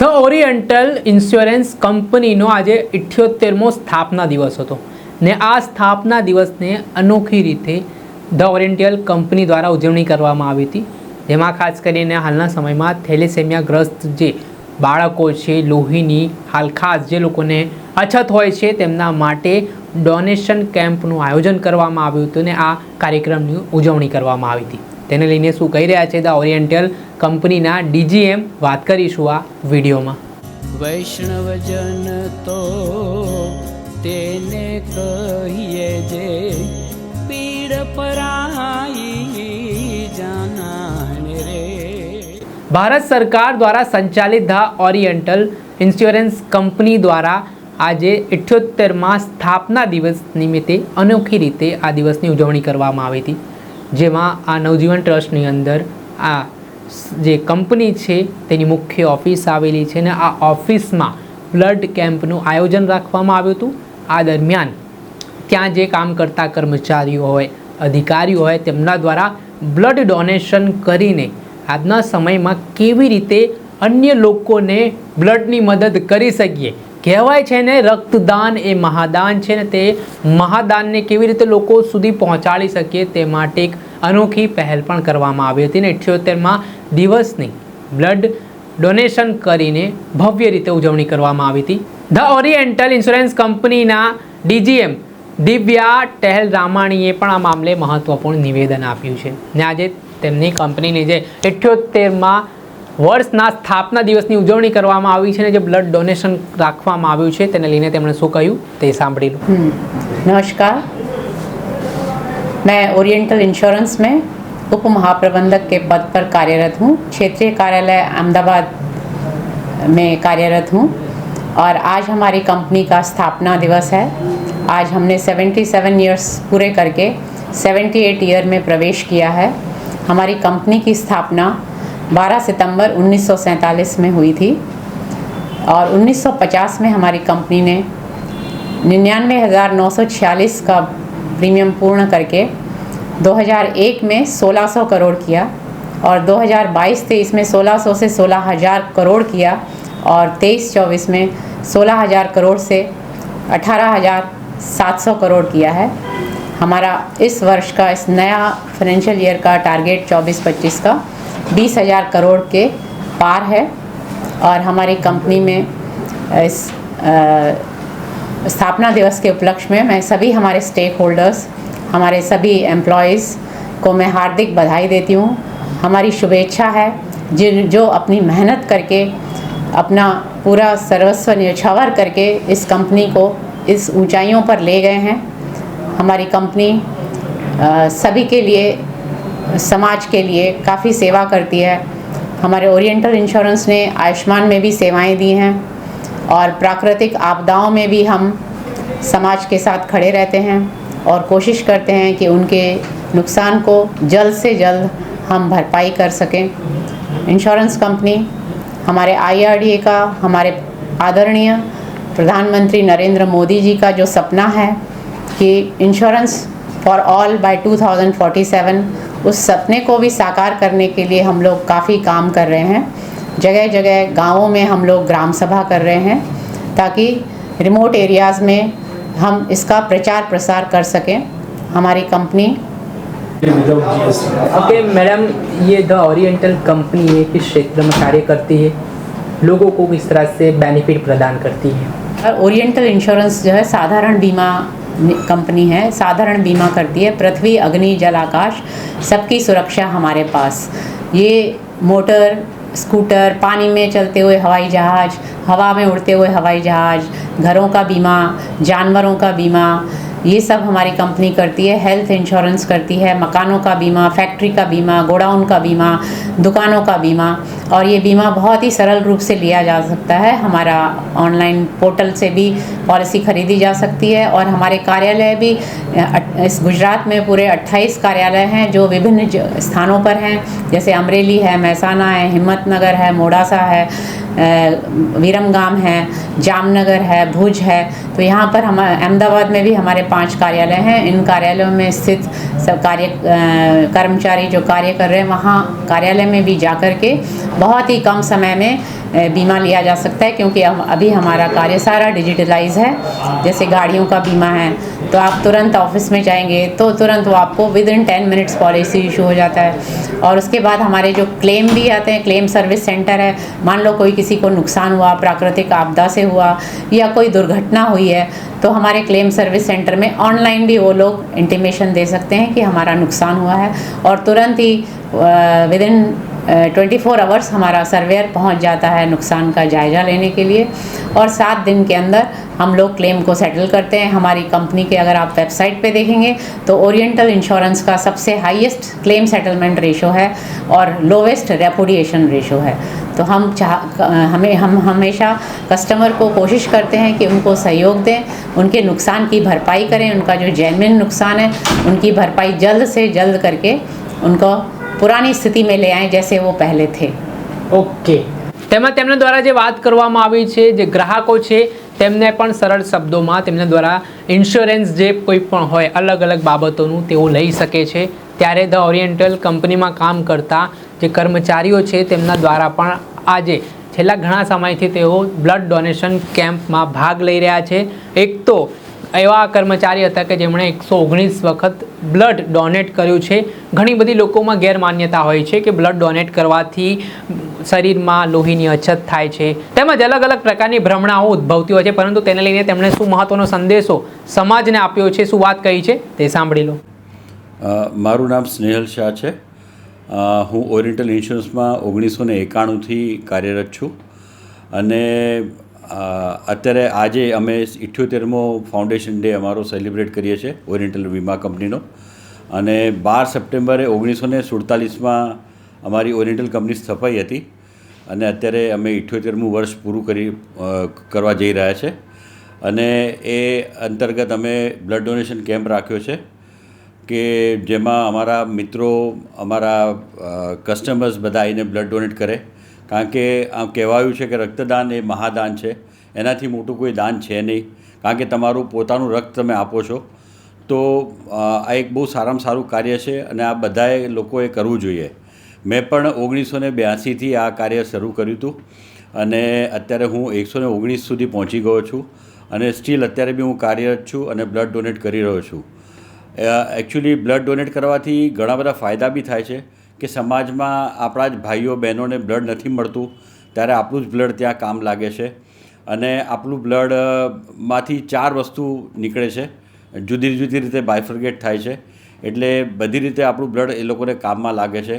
The Oriental insurance કંપનીનો આજે ઇઠ્યોતેરમો સ્થાપના દિવસ હતો ને આ સ્થાપના દિવસને અનોખી રીતે ધ ઓરિએન્ટલ કંપની દ્વારા ઉજવણી કરવામાં આવી હતી. જેમાં ખાસ કરીને હાલના સમયમાં થેલેસેમિયાગ્રસ્ત જે બાળકો છે, લોહીની હાલ ખાસ જે લોકોને અછત હોય છે, તેમના માટે ડોનેશન કેમ્પનું આયોજન કરવામાં આવ્યું હતું ને આ કાર્યક્રમની ઉજવણી કરવામાં આવી હતી. તેને લઈને શું કહી રહ્યા છે ધ ઓરિએન્ટલ કંપનીના ડીજીએમ વાત કરીશું આ વિડીયોમાં. વૈષ્ણવજન તો તેને કહીએ જે પીડ પરાઈ જાનાને રે. ભારત સરકાર દ્વારા સંચાલિત ધ ઓરિએન્ટલ ઇન્સ્યોરન્સ કંપની દ્વારા આજે ઇઠ્યોતેરમાં સ્થાપના દિવસ નિમિત્તે અનોખી રીતે આ દિવસની ઉજવણી કરવામાં આવી હતી. જેમાં આ નવજીવન ટ્રસ્ટની અંદર આ જે કંપની છે તેની મુખ્ય ઓફિસ આવેલી છે ને આ ઓફિસમાં બ્લડ કેમ્પનું આયોજન રાખવામાં આવ્યું હતું. આ દરમિયાન ત્યાં જે કામ કરતા કર્મચારીઓ હોય, અધિકારીઓ હોય તેમના દ્વારા બ્લડ ડોનેશન કરીને આજના સમયમાં કેવી રીતે અન્ય લોકોને બ્લડની મદદ કરી શકીએ? કહેવાય છે ને, રક્તદાન એ મહાદાન છે ને, તે મહાદાનને કેવી રીતે લોકો સુધી પહોંચાડી શકીએ તે માટે એક અનોખી પહેલ પણ કરવામાં આવી હતી ને ઇઠ્યોતેરમાં દિવસની બ્લડ ડોનેશન કરીને ભવ્ય રીતે ઉજવણી કરવામાં આવી હતી. ધ ઓરિએન્ટલ ઇન્સ્યોરન્સ કંપનીના ડીજીએમ દિવ્યા ટહેલ રામાણીએ પણ આ મામલે મહત્વપૂર્ણ નિવેદન આપ્યું છે. ને આજે તેમની કંપનીની જે ઇઠ્યોતેરમાં વર્ષના સ્થાપના દિવસની ઉજવણી કરવામાં આવી છે ને જે બ્લડ ડોનેશન રાખવામાં આવ્યું છે તેને લઈને તેમણે શું કહ્યું તે સાંભળી લો हम्म, नमस्कार मैं ओरिएंटल इंश्योरेंस में उप महाप्रबंधक के पद पर कार्यरत हूँ क्षेत्रीय कार्यालय अहमदाबाद में कार्यरत हूँ और आज हमारी कंपनी का स्थापना दिवस है आज हमने 77 इयर्स पूरे करके 78 ईयर में प्रवेश किया है हमारी कंपनी की स्थापना 12 सितंबर 1947 में हुई थी और 1950 में हमारी कंपनी ने निन्यानवे हज़ार नौ सौ छियालीस का प्रीमियम पूर्ण करके 2001 में 1600 करोड़ किया और 2022-23 में 1600 से 16000 करोड़ किया और 23-24 में 16000 करोड़ से 18700 करोड़ किया है। हमारा इस वर्ष का, इस नया फाइनेंशियल ईयर का टारगेट 24-25 का 20000 करोड़ के पार है और हमारी कंपनी में इस स्थापना दिवस के उपलक्ष्य में मैं सभी हमारे स्टेक होल्डर्स हमारे सभी एम्प्लॉयज़ को मैं हार्दिक बधाई देती हूँ। हमारी शुभेच्छा है जिन, जो अपनी मेहनत करके, अपना पूरा सर्वस्व न्यौछावर करके इस कंपनी को इस ऊंचाइयों पर ले गए हैं। हमारी कंपनी सभी के लिए समाज के लिए काफ़ी सेवा करती है। हमारे ओरिएंटल इंश्योरेंस ने आयुष्मान में भी सेवाएँ दी हैं और प्राकृतिक आपदाओं में भी हम समाज के साथ खड़े रहते हैं और कोशिश करते हैं कि उनके नुकसान को जल्द से जल्द हम भरपाई कर सकें। इंश्योरेंस कंपनी हमारे आईआरडीए का, हमारे आदरणीय प्रधानमंत्री नरेंद्र मोदी जी का जो सपना है कि इंश्योरेंस फॉर ऑल बाय 2047 उस सपने को भी साकार करने के लिए हम लोग काफ़ी काम कर रहे हैं। जगह जगह गाँवों में हम लोग ग्राम सभा कर रहे हैं ताकि रिमोट एरियाज़ में हम इसका प्रचार प्रसार कर सकें। हमारी कंपनी ओके मैडम ये द ओरिएंटल कंपनी है किस क्षेत्र में कार्य करती है? लोगों को किस तरह से बेनिफिट प्रदान करती है? और ओरिएंटल इंश्योरेंस जो है साधारण बीमा कंपनी है, साधारण बीमा करती है, पृथ्वी, अग्नि, जल, आकाश, सबकी सुरक्षा हमारे पास। ये मोटर, स्कूटर, पानी में चलते हुए हवाई जहाज़, हवा में उड़ते हुए हवाई जहाज़, घरों का बीमा, जानवरों का बीमा ये सब हमारी कंपनी करती है हेल्थ इंश्योरेंस करती है, मकानों का बीमा फैक्ट्री का बीमा, गोडाउन का बीमा, दुकानों का बीमा, और ये बीमा बहुत ही सरल रूप से लिया जा सकता है। हमारा ऑनलाइन पोर्टल से भी पॉलिसी खरीदी जा सकती है और हमारे कार्यालय भी इस गुजरात में पूरे 28 कार्यालय हैं जो विभिन्न स्थानों पर हैं। जैसे अमरेली है महसाना है, हिम्मतनगर है, मोडासा है विरमगाम है, जामनगर है, भुज है। तो यहाँ पर हम, अहमदाबाद में भी हमारे पाँच कार्यालय हैं। इन कार्यालयों में स्थित सब कार्य कर्मचारी जो कार्य कर रहे हैं, वहाँ कार्यालय में भी जा कर के बहुत ही कम समय में बीमा लिया जा सकता है क्योंकि हम, अभी हमारा कार्य सारा डिजिटलाइज है। जैसे गाड़ियों का बीमा है तो आप तुरंत ऑफ़िस में जाएँगे तो तुरंत वो आपको within ten minutes policy issue हो जाता है। और उसके बाद हमारे जो क्लेम भी आते हैं क्लेम सर्विस सेंटर है, मान लो कोई किसी को नुकसान हुआ, प्राकृतिक आपदा से हुआ, या कोई दुर्घटना हुई है तो हमारे क्लेम सर्विस सेंटर में ऑनलाइन भी वो लोग इंटीमेशन दे सकते हैं कि हमारा नुकसान हुआ है। और तुरंत ही within twenty four hours हमारा सर्वेयर पहुँच जाता है नुकसान का जायज़ा लेने के लिए और सात दिन के अंदर हम लोग क्लेम को सेटल करते हैं। हमारी कंपनी के अगर आप वेबसाइट पे देखेंगे तो ओरिएंटल इंश्योरेंस का सबसे हाईएस्ट क्लेम सेटलमेंट रेशो है और लोवेस्ट रेपोडिएशन रेशो है। तो हम चाह, हमें, हम हमेशा कस्टमर को कोशिश करते हैं कि उनको सहयोग दें, उनके नुकसान की भरपाई करें, उनका जो जेनविन नुकसान है, उनकी भरपाई जल्द से जल्द करके उनको पुरानी स्थिति में ले आएं जैसे वो पहले थे ઓકે તેમાં તેમના દ્વારા જે વાત કરવામાં આવી છે જે ગ્રાહકો છે તેમને પણ સરળ શબ્દોમાં તેમના દ્વારા ઇન્સ્યોરન્સ જે કોઈ પણ હોય અલગ અલગ બાબતોનું તેઓ લઈ શકે છે ત્યારે ધ ઓરિએન્ટલ કંપનીમાં કામ કરતા જે કર્મચારીઓ છે તેમના દ્વારા પણ આજે છેલ્લા ઘણા સમયથી તેઓ બ્લડ ડોનેશન કેમ્પમાં ભાગ લઈ રહ્યા છે એક તો એવા કર્મચારી હતા કે જેમણે એકસો ઓગણીસ વખત બ્લડ ડોનેટ કર્યું છે. ઘણી બધી લોકોમાં ગેરમાન્યતા હોય છે કે બ્લડ ડોનેટ કરવાથી શરીરમાં લોહીની અછત થાય છે. તેમજ અલગ અલગ પ્રકારની ભ્રમણાઓ ઉદ્ભવતી હોય છે. પરંતુ તેને લઈને તેમણે શું મહત્વનો સંદેશો સમાજને આપ્યો છે? શું વાત કહી છે? તે સાંભળી લો. મારું નામ સ્નેહલ શાહ છે. હું ઓરિએન્ટલ ઇન્સ્યોરન્સમાં ઓગણીસો ને એકાણુંથી કાર્યરત છું. અને અત્યારે આજે અમે ઇઠ્યોતેરમો ફાઉન્ડેશન ડે અમારો સેલિબ્રેટ કરીએ છીએ, ઓરિએન્ટલ વીમા કંપનીનો. અને બાર સપ્ટેમ્બરે ઓગણીસો ને સુડતાલીસમાં અમારી ઓરિએન્ટલ કંપની સ્થપાઈ હતી. અને અત્યારે અમે ઇઠ્યોતેરમું વર્ષ પૂરું કરી કરવા જઈ રહ્યા છે. અને એ અંતર્ગત અમે બ્લડ ડોનેશન કેમ્પ રાખ્યો છે કે જેમાં અમારા મિત્રો, અમારા કસ્ટમર્સ બધા આવીને બ્લડ ડોનેટ કરે. કારણ કે આમ કહેવાયું છે કે રક્તદાન એ મહાદાન છે. એનાથી મોટું કોઈ દાન છે નહીં. કારણ કે તમારું પોતાનું રક્ત તમે આપો છો. તો આ એક બહુ સારામાં સારું કાર્ય છે અને આ બધાએ લોકોએ કરવું જોઈએ. મેં પણ ઓગણીસો ને બ્યાસીથી આ કાર્ય શરૂ કર્યું હતું. અને અત્યારે હું એકસો ને ઓગણીસ સુધી પહોંચી ગયો છું. અને સ્ટીલ અત્યારે બી હું કાર્યરત છું અને બ્લડ ડોનેટ કરી રહ્યો છું. એકચ્યુઅલી બ્લડ ડોનેટ કરવાથી ઘણા બધા ફાયદા બી થાય છે. કે સમાજમાં આપણા જ ભાઈઓ, બહેનોને બ્લડ નથી મળતું, ત્યારે આપણું જ બ્લડ ત્યાં કામ લાગે છે. અને આપણું બ્લડમાંથી ચાર વસ્તુ નીકળે છે. જુદી જુદી રીતે બાયફર્ગેટ થાય છે. એટલે બધી રીતે આપણું બ્લડ એ લોકોને કામમાં લાગે છે.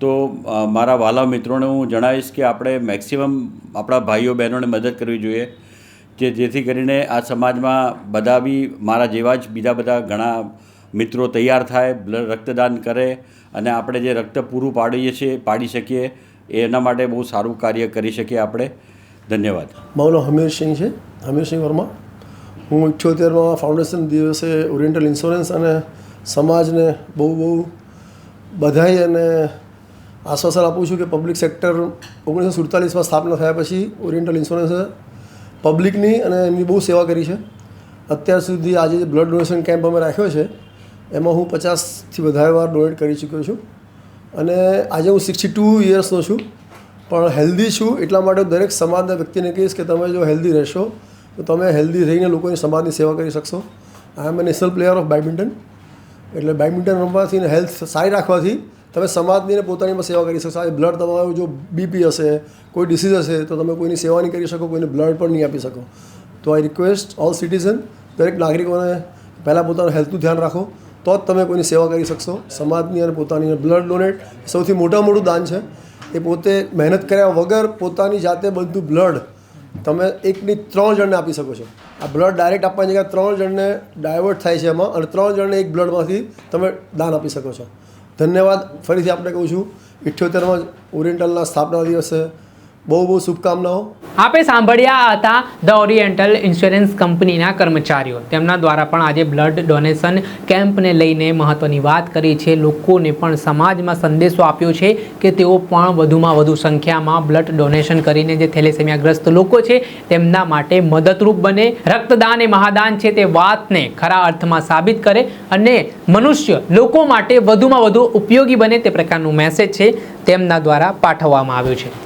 તો મારા વાલા મિત્રોને હું જણાવીશ કે આપણે મેક્સિમમ આપણા ભાઈઓ, બહેનોને મદદ કરવી જોઈએ. જે જેથી કરીને આ સમાજમાં બધા બી મારા જેવા જ બીજા બધા ઘણા મિત્રો તૈયાર થાય બ્લડ રક્તદાન કરે અને આપણે જે રક્ત પૂરું પાડીએ છીએ, પાડી શકીએ એના માટે બહુ સારું કાર્ય કરી શકીએ આપણે. ધન્યવાદ. મારું નામ હમીરસિંહ છે. હમીરસિંહ વર્મા. હું ઇઠ્યોતેરમાં ફાઉન્ડેશન દિવસે ઓરિએન્ટલ ઇન્સ્યોરન્સ અને સમાજને બહુ બહુ બધાઈ અને આશ્વાસન આપું છું કે પબ્લિક સેક્ટર ઓગણીસો સુડતાલીસમાં સ્થાપના થયા પછી ઓરિએન્ટલ ઇન્સ્યોરન્સે પબ્લિકની અને એમની બહુ સેવા કરી છે. અત્યાર સુધી આજે જે બ્લડ ડોનેશન કેમ્પ અમે રાખ્યો છે એમાં હું પચાસથી વધારે વાર ડોનેટ કરી ચૂક્યો છું. અને આજે હું સિક્સટી ટુ ઇયર્સનો છું. પણ હેલ્ધી છું એટલા માટે દરેક સમાજના વ્યક્તિને કહીશ કે તમે જો હેલ્ધી રહેશો, તો તમે હેલ્ધી રહીને લોકોની સમાજની સેવા કરી શકશો. I am a national player of badminton એટલે બેડમિન્ટન રમવાથી ને હેલ્થ સારી રાખવાથી તમે સમાજની ને પોતાનીમાં સેવા કરી શકશો. આજે બ્લડ તમારું જો બીપી હશે, કોઈ ડિસીઝ હશે, તો તમે કોઈની સેવા નહીં કરી શકો, કોઈને બ્લડ પણ નહીં આપી શકો. તો આઈ રિક્વેસ્ટ ઓલ સિટીઝન દરેક નાગરિકોને પહેલાં પોતાનું હેલ્થનું ધ્યાન રાખો. તો જ તમે કોઈની સેવા કરી શકશો. સમાજની અને પોતાની બ્લડ ડોનેટ સૌથી મોટા મોટું દાન છે, એ પોતે મહેનત કર્યા વગર પોતાની જાતે બધું બ્લડ તમે એકની ત્રણ જણને આપી શકો છો. આ બ્લડ ડાયરેક્ટ આપવાની જગ્યાએ ત્રણ જણને ડાયવર્ટ થાય છે એમાં અને ત્રણ જણને એક બ્લડમાંથી તમે દાન આપી શકો છો. ધન્યવાદ. ફરીથી આપણે કહું છું, ઇઠ્યોતેરમાં ઓરિએન્ટલના સ્થાપના દિવસે બહુ બહુ શુભકામનાઓ. આપે સાંભળ્યા હતા ધ ઓરિએન્ટલ ઇન્સ્યોરન્સ કંપનીના કર્મચારીઓ. તેમના દ્વારા પણ આજે બ્લડ ડોનેશન કેમ્પને લઈને મહત્વની વાત કરી છે. લોકોને પણ સમાજમાં સંદેશો આપ્યો છે કે તેઓ પણ વધુમાં વધુ સંખ્યામાં બ્લડ ડોનેશન કરીને જે થેલેસેમિયાગ્રસ્ત લોકો છે, તેમના માટે મદદરૂપ બને. રક્તદાન એ મહાદાન છે. તે વાતને ખરા અર્થમાં સાબિત કરે અને મનુષ્ય લોકો માટે વધુમાં વધુ ઉપયોગી બને તે પ્રકારનું મેસેજ છે. તેમના દ્વારા પાઠવવામાં આવ્યું છે.